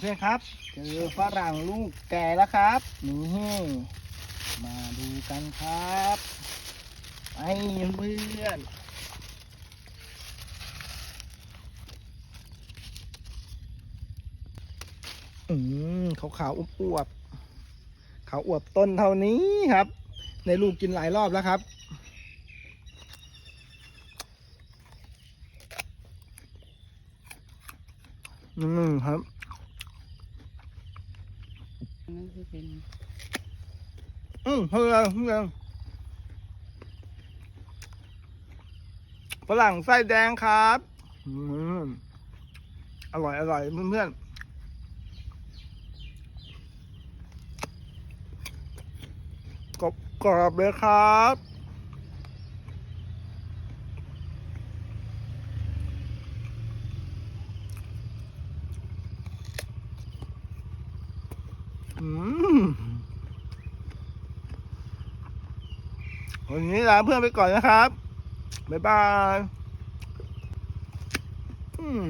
เพื่อนครับเจอฝรั่งลูกแก่แล้วครับนี่มาดูกันครับไปเพื่อนอืมขาวขาวๆอวบๆขาวอวบต้นเท่านี้ครับ ในลูกกินหลายรอบแล้วครับอืมครับ นั่นคือเป็นอืมเพื่อนเฮือนฝรั่งไส้แดงครับอืมอร่อยอร่อยเพื่อนๆกรอบกรอบเลยครับ วันนี้ลาเพื่อนไปก่อนนะครับ บ๊ายบาย อืม